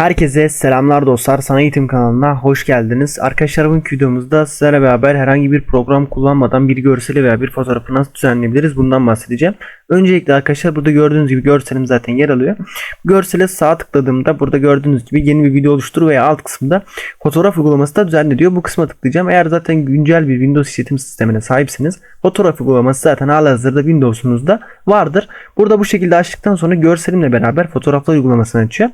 Herkese selamlar dostlar. Sana Eğitim kanalına hoş geldiniz. Arkadaşlar bugünkü videomuzda sizlerle beraber herhangi bir program kullanmadan bir görseli veya bir fotoğrafı nasıl düzenleyebiliriz bundan bahsedeceğim. Öncelikle arkadaşlar burada gördüğünüz gibi görselim zaten yer alıyor. Görsele sağ tıkladığımda burada gördüğünüz gibi yeni bir video oluştur veya alt kısımda fotoğraf uygulaması da düzenle diyor. Bu kısma tıklayacağım. Eğer zaten güncel bir Windows işletim sistemine sahipseniz fotoğraf uygulaması zaten halihazırda Windows'unuzda vardır. Burada bu şekilde açtıktan sonra görselimle beraber fotoğraflar uygulamasını açıyor.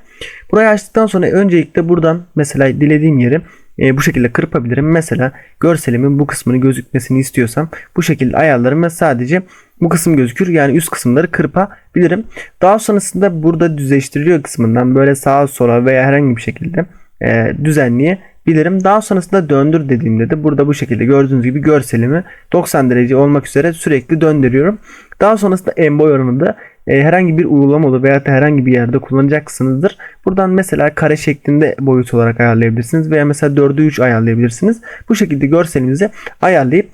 Burayı açtıktan sonra öncelikle buradan mesela dilediğim yeri e, bu şekilde kırpabilirim. Mesela görselimin bu kısmını gözükmesini istiyorsam bu şekilde ayarlarım ve sadece bu kısım gözükür. Yani üst kısımları kırpabilirim. Daha sonrasında burada düzleştiriliyor kısmından böyle sağa sola veya herhangi bir şekilde e, düzenleyebilirim. Daha sonrasında döndür dediğimde de burada bu şekilde gördüğünüz gibi görselimi 90 derece olmak üzere sürekli döndürüyorum. Daha sonrasında en boy oranını da e, herhangi bir uygulamalı veya herhangi bir yerde kullanacaksınızdır. Buradan mesela kare şeklinde boyut olarak ayarlayabilirsiniz veya mesela 4'ü 3 ayarlayabilirsiniz. Bu şekilde görselinizi ayarlayıp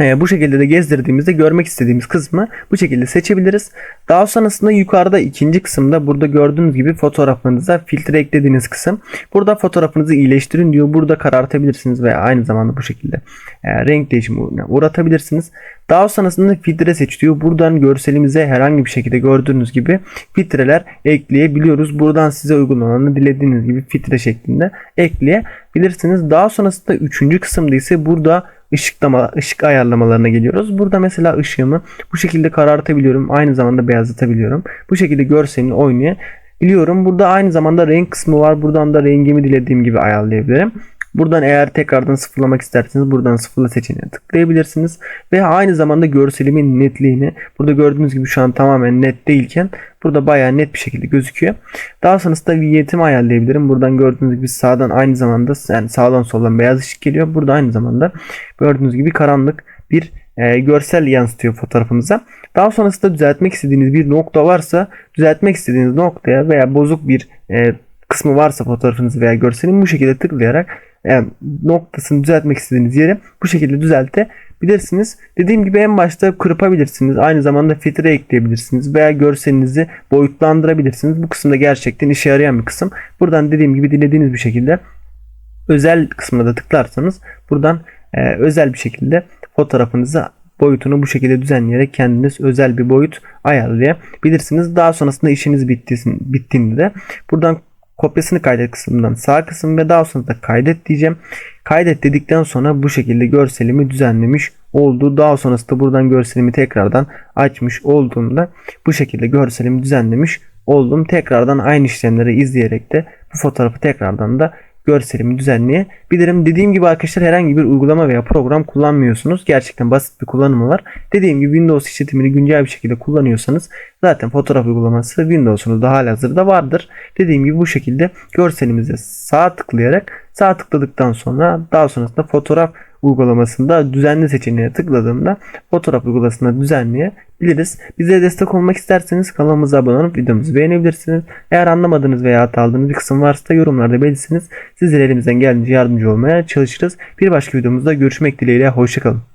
e, bu şekilde de gezdirdiğimizde görmek istediğimiz kısmı bu şekilde seçebiliriz. Daha sonrasında yukarıda ikinci kısımda burada gördüğünüz gibi fotoğraflarınıza filtre eklediğiniz kısım. Burada fotoğrafınızı iyileştirin diyor. Burada karartabilirsiniz veya aynı zamanda bu şekilde e, renk değişimine uğratabilirsiniz. Daha sonrasında filtre seç diyor. Buradan görselimize herhangi bir şekilde gördüğünüz gibi filtreler ekleyebiliyoruz. Buradan size uygulamanı dilediğiniz gibi filtre şeklinde ekleyebilirsiniz. Daha sonrasında üçüncü kısımda ise burada ışıklama, ışık ayarlamalarına geliyoruz. Burada mesela ışığımı bu şekilde karartabiliyorum. Aynı zamanda beyazlatabiliyorum. Bu şekilde görselini oynayabiliyorum. Burada aynı zamanda renk kısmı var. Buradan da rengimi dilediğim gibi ayarlayabilirim. Buradan eğer tekrardan sıfırlamak isterseniz buradan sıfırla seçeneğine tıklayabilirsiniz. Ve aynı zamanda görselimin netliğini burada gördüğünüz gibi şu an tamamen net değilken burada bayağı net bir şekilde gözüküyor. Daha sonrasında vignetimi ayarlayabilirim. Buradan gördüğünüz gibi sağdan aynı zamanda yani sağdan soldan beyaz ışık geliyor. Burada aynı zamanda gördüğünüz gibi karanlık bir e, görsel yansıtıyor fotoğrafınıza. Daha sonrasında düzeltmek istediğiniz bir nokta varsa düzeltmek istediğiniz noktaya veya bozuk bir e, kısmı varsa fotoğrafınız veya görselin bu şekilde tıklayarak yani noktasını düzeltmek istediğiniz yeri bu şekilde düzeltebilirsiniz. Dediğim gibi en başta kırpabilirsiniz. Aynı zamanda filtre ekleyebilirsiniz veya görselinizi boyutlandırabilirsiniz. Bu kısımda gerçekten işe yarayan bir kısım. Buradan dediğim gibi dilediğiniz bir şekilde özel kısmına da tıklarsanız buradan e, özel bir şekilde fotoğrafınızı boyutunu bu şekilde düzenleyerek kendiniz özel bir boyut ayarlayabilirsiniz. Daha sonrasında işiniz bittiğinde de buradan kopyasını kaydet kısmından sağ kısım ve daha sonra da kaydet diyeceğim. Kaydet dedikten sonra bu şekilde görselimi düzenlemiş oldu. Daha sonrasında buradan görselimi tekrardan açmış olduğumda bu şekilde görselimi düzenlemiş oldum. Tekrardan aynı işlemleri izleyerek de bu fotoğrafı tekrardan da görselimi düzenleyebilirim. Dediğim gibi arkadaşlar herhangi bir uygulama veya program kullanmıyorsunuz. Gerçekten basit bir kullanımı var. Dediğim gibi Windows işletimini güncel bir şekilde kullanıyorsanız zaten fotoğraf uygulaması Windows'unuzda halihazırda vardır. Dediğim gibi bu şekilde görselimize sağ tıklayarak sağ tıkladıktan sonra daha sonrasında fotoğraf uygulamasında düzenli seçeneğe tıkladığımda fotoğraf uygulamasında düzenleyebiliriz. Bize destek olmak isterseniz kanalımıza abone olup videomuzu beğenebilirsiniz. Eğer anlamadığınız veya hata aldığınız bir kısım varsa yorumlarda belirtirsiniz. Sizlere elimizden geldiğince yardımcı olmaya çalışırız. Bir başka videomuzda görüşmek dileğiyle. Hoşçakalın.